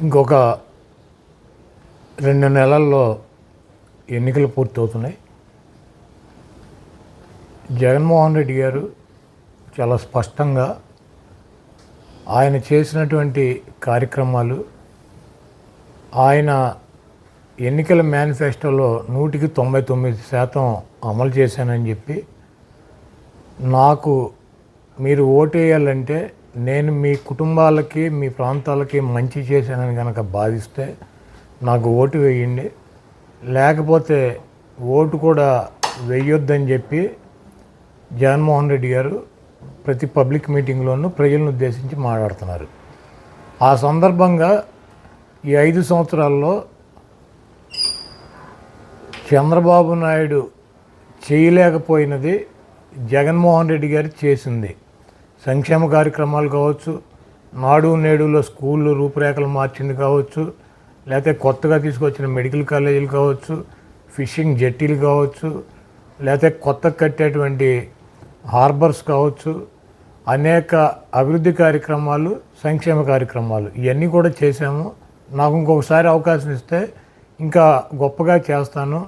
ఇంకొక రెండు నెలల్లో ఎన్నికలు పూర్తవుతున్నాయి. జగన్మోహన్ రెడ్డి గారు చాలా స్పష్టంగా ఆయన చేసినటువంటి కార్యక్రమాలు ఆయన ఎన్నికల మేనిఫెస్టోలో నూటికి తొంభై తొమ్మిది శాతం అమలు చేశానని చెప్పి నాకు మీరు ఓటేయాలంటే నేను మీ కుటుంబాలకి మీ ప్రాంతాలకి మంచి చేశానని కనుక భావిస్తే నాకు ఓటు వేయండి. లేకపోతే ఓటు కూడా వేయొద్దని చెప్పి జగన్మోహన్ రెడ్డి గారు ప్రతి పబ్లిక్ మీటింగ్లోనూ ప్రజలను ఉద్దేశించి మాట్లాడుతున్నారు. ఆ సందర్భంగా ఈ ఐదు సంవత్సరాల్లో చంద్రబాబు నాయుడు చేయలేకపోయినది జగన్మోహన్ రెడ్డి గారు చేసింది. సంక్షేమ కార్యక్రమాలు కావచ్చు నాడు నేడులో స్కూళ్ళు రూపురేఖలు మార్చింది కావచ్చు లేకపోతే కొత్తగా తీసుకొచ్చిన మెడికల్ కాలేజీలు కావచ్చు ఫిషింగ్ జెట్టీలు కావచ్చు లేకపోతే కొత్త కట్టేటువంటి హార్బర్స్ కావచ్చు అనేక అభివృద్ధి కార్యక్రమాలు సంక్షేమ కార్యక్రమాలు. ఇవన్నీ కూడా చేశాము. నాకు ఇంకొకసారి అవకాశం ఇస్తే ఇంకా గొప్పగా చేస్తాను.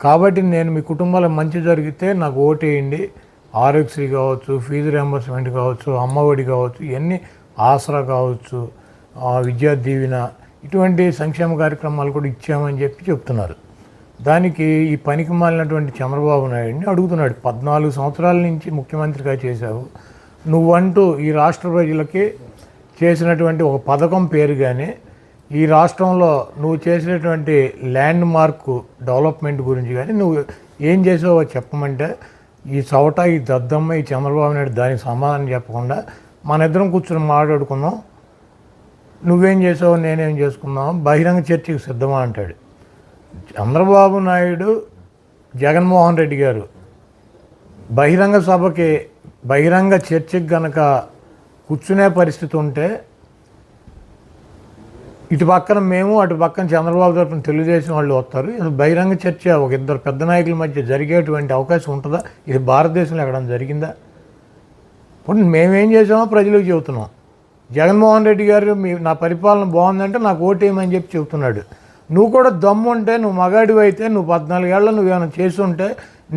కాబట్టి నేను మీ కుటుంబాలకు మంచి జరిగితే నాకు ఓటేయండి ఆరోగ్యశ్రీ కావచ్చు ఫీజు రియంబర్స్మెంట్ కావచ్చు అమ్మఒడి కావచ్చు ఇవన్నీ ఆసరా కావచ్చు విద్యా దీవెన ఇటువంటి సంక్షేమ కార్యక్రమాలు కూడా ఇచ్చామని చెప్పి చెప్తున్నారు. దానికి ఈ పనికి మాలినటువంటి చంద్రబాబు నాయుడిని అడుగుతున్నాడు. పద్నాలుగు సంవత్సరాల నుంచి ముఖ్యమంత్రిగా చేశావు. నువ్వంటూ ఈ రాష్ట్ర ప్రజలకి చేసినటువంటి ఒక పథకం పేరు కానీ ఈ రాష్ట్రంలో నువ్వు చేసినటువంటి ల్యాండ్ మార్క్ డెవలప్మెంట్ గురించి కానీ నువ్వు ఏం చేసావో చెప్పమంటే ఈ చవట ఈ దద్దమ్మ ఈ చంద్రబాబు నాయుడు దానికి సమాధానం చెప్పకుండా మన ఇద్దరం కూర్చొని మాట్లాడుకుందాం. నువ్వేం చేసావు నేనేం చేసుకుందాం. బహిరంగ చర్చకి సిద్ధమా అంటాడు. చంద్రబాబు నాయుడు జగన్మోహన్ రెడ్డి గారు బహిరంగ సభకి బహిరంగ చర్చకి గనక కూర్చునే పరిస్థితి ఉంటే ఇటు పక్కన మేము అటు పక్కన చంద్రబాబు తరఫున తెలుగుదేశం వాళ్ళు వస్తారు. ఇది బహిరంగ చర్చ. ఒక ఇద్దరు పెద్ద నాయకుల మధ్య జరిగేటువంటి అవకాశం ఉంటుందా? ఇది భారతదేశంలో ఎక్కడ జరిగిందా? ఇప్పుడు మేమేం చేసామో ప్రజలకు చెబుతున్నాం. జగన్మోహన్ రెడ్డి గారు మీ నా పరిపాలన బాగుందంటే నాకు ఓటేయమని చెప్పి చెబుతున్నాడు. నువ్వు కూడా దమ్ము ఉంటే నువ్వు మగాడివి అయితే నువ్వు పద్నాలుగేళ్ళ నువ్వు ఏమైనా చేసి ఉంటే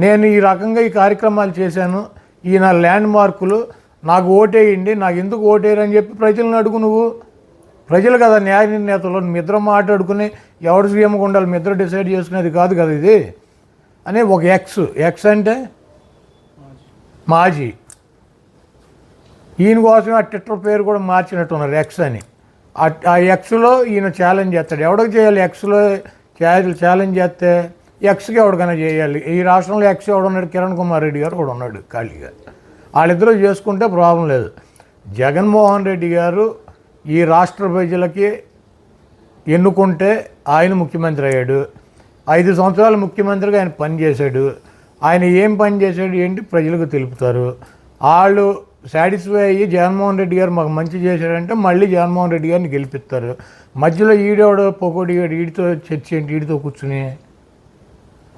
నేను ఈ రకంగా ఈ కార్యక్రమాలు చేశాను. ఈ నా ల్యాండ్ మార్కులు నాకు ఓటేయండి నాకు ఎందుకు ఓటేయరని చెప్పి ప్రజలను అడుగు నువ్వు. ప్రజలు కదా న్యాయ నిర్ణేతలు మీ మాట్లాడుకుని ఎవడు సీఎంగా ఉండాలి మీ ఇద్దరు డిసైడ్ చేసుకునేది కాదు కదా ఇది? అని ఒక ఎక్స్ ఎక్స్ అంటే మాజీ. ఈయన కోసం ఆ ట్విట్టర్ పేరు కూడా మార్చినట్టున్నారు ఎక్స్ అని. ఆ- ఎక్స్లో ఈయన ఛాలెంజ్ చేస్తాడు. ఎవడికి చేయాలి ఎక్స్లో ఛాలెంజ్ చేస్తే ఎక్స్కి ఎవడికైనా చేయాలి? ఈ రాష్ట్రంలో ఎక్స్ ఎవడున్నాడు? కిరణ్ కుమార్ రెడ్డి గారు కూడా ఉన్నాడు ఖాళీగా. వాళ్ళిద్దరూ చేసుకుంటే ప్రాబ్లం లేదు. జగన్మోహన్ రెడ్డి గారు ఈ రాష్ట్ర ప్రజలకి ఎన్నుకుంటే ఆయన ముఖ్యమంత్రి అయ్యాడు. ఐదు సంవత్సరాలు ముఖ్యమంత్రిగా ఆయన పనిచేశాడు ఆయన ఏం పని చేశాడు ఏంటి ప్రజలకు తెలుపుతారు. వాళ్ళు సాటిస్ఫై అయ్యి జగన్మోహన్ రెడ్డి గారు మాకు మంచి చేశాడంటే మళ్ళీ జగన్మోహన్ రెడ్డి గారిని గెలిపిస్తారు. మధ్యలో ఈడేవాడు పొగోడి ఈడితో చర్చ ఏంటి? ఈడితో కూర్చుని.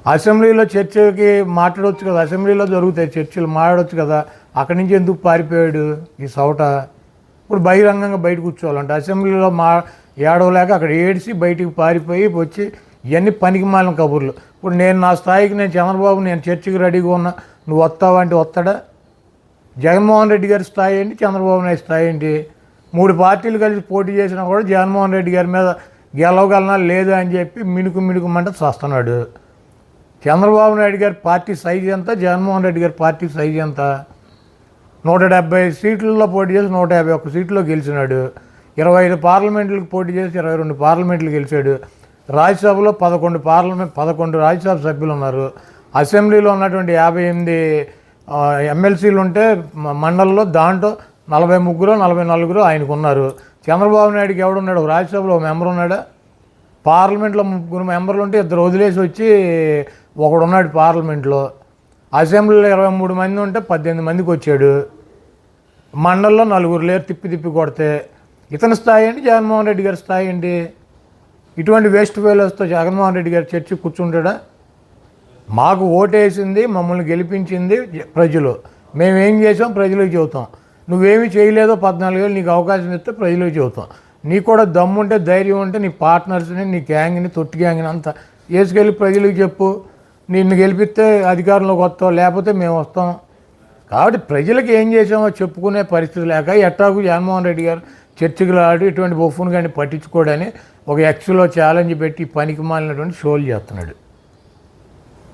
అసెంబ్లీలో చర్చకి మాట్లాడవచ్చు కదా. అసెంబ్లీలో జరుగుతాయి చర్చలు మాట్లాడవచ్చు కదా. అక్కడి నుంచి ఎందుకు పారిపోయాడు ఈ సౌట ఇప్పుడు బహిరంగంగా బయట కూర్చోవాలంటే అసెంబ్లీలో మా ఏడవలేక అక్కడ ఏడిసి బయటికి పారిపోయి వచ్చి ఇవన్నీ పనికి మాలిన కబుర్లు. ఇప్పుడు నేను నా స్థాయికి నేను చంద్రబాబు నేను చర్చికి రెడీగా ఉన్నా నువ్వు వస్తావంటే వస్తాడా? జగన్మోహన్ రెడ్డి గారి స్థాయి ఏంటి? చంద్రబాబు నాయుడు స్థాయి ఏంటి? మూడు పార్టీలు కలిసి పోటీ చేసినా కూడా జగన్మోహన్ రెడ్డి గారి మీద గెలవగలనా లేదా అని చెప్పి మిణుకు మిణుకుమంటే చేస్తున్నాడు. చంద్రబాబు నాయుడు గారి పార్టీ సైజ్ ఎంత? జగన్మోహన్ రెడ్డి గారి పార్టీ సైజ్ ఎంత? నూట డెబ్బై సీట్లలో పోటీ చేసి నూట యాభై ఒక్క సీట్లో గెలిచినాడు. ఇరవై ఐదు పార్లమెంట్లకు పోటీ చేసి ఇరవై రెండు పార్లమెంట్లు గెలిచాడు. రాజ్యసభలో పదకొండు పార్లమెంట్ పదకొండు రాజ్యసభ సభ్యులు ఉన్నారు అసెంబ్లీలో ఉన్నటువంటి యాభై ఎనిమిది ఎమ్మెల్సీలు ఉంటే మ- మండలంలో దాంట్లో నలభై ముగ్గురు నలభై నలుగురు ఆయనకు ఉన్నారు చంద్రబాబు నాయుడుకి ఎవడున్నాడు? రాజ్యసభలో ఒక మెంబర్ ఉన్నాడా? పార్లమెంట్లో ముగ్గురు మెంబర్లు ఉంటే ఇద్దరు వదిలేసి వచ్చి ఒకడున్నాడు పార్లమెంట్లో. అసెంబ్లీలో ఇరవై మూడు మంది ఉంటే పద్దెనిమిది మందికి వచ్చాడు. మండలంలో నలుగురు లేరు తిప్పి తిప్పి కొడితే ఇతని స్థాయి ఏంటి? జగన్మోహన్ రెడ్డి గారి స్థాయి ఏంటి? ఇటువంటి వేస్ట్ ఫెయిలర్స్తో జగన్మోహన్ రెడ్డి గారు చర్చి కూర్చుంటాడా? మాకు ఓటేసింది మమ్మల్ని గెలిపించింది ప్రజలు. మేమేం చేసాం? ప్రజలకు చెబుతాం. నువ్వేమి చేయలేదో పద్నాలుగేళ్ళు నీకు అవకాశం ఇస్తే ప్రజలకు చెబుతాం. నీకు కూడా దమ్ముంటే ధైర్యం ఉంటే నీ పార్ట్నర్స్ని నీ గ్యాంగ్ని తొట్టి గ్యాంగ్ని అంతా వేసుకెళ్ళి ప్రజలకు చెప్పు. నిన్ను గెలిపిస్తే అధికారంలోకి వస్తావు లేకపోతే మేము వస్తాం. కాబట్టి ప్రజలకు ఏం చేసామో చెప్పుకునే పరిస్థితి లేక ఎట్టాకు జగన్మోహన్ రెడ్డి గారు చర్చకు ఆడి ఇటువంటి బొఫ్ఫును కానీ పట్టించుకోడని ఒక ఎక్స్లో ఛాలెంజ్ పెట్టి పనికి మాలినటువంటి షోలు చేస్తున్నాడు.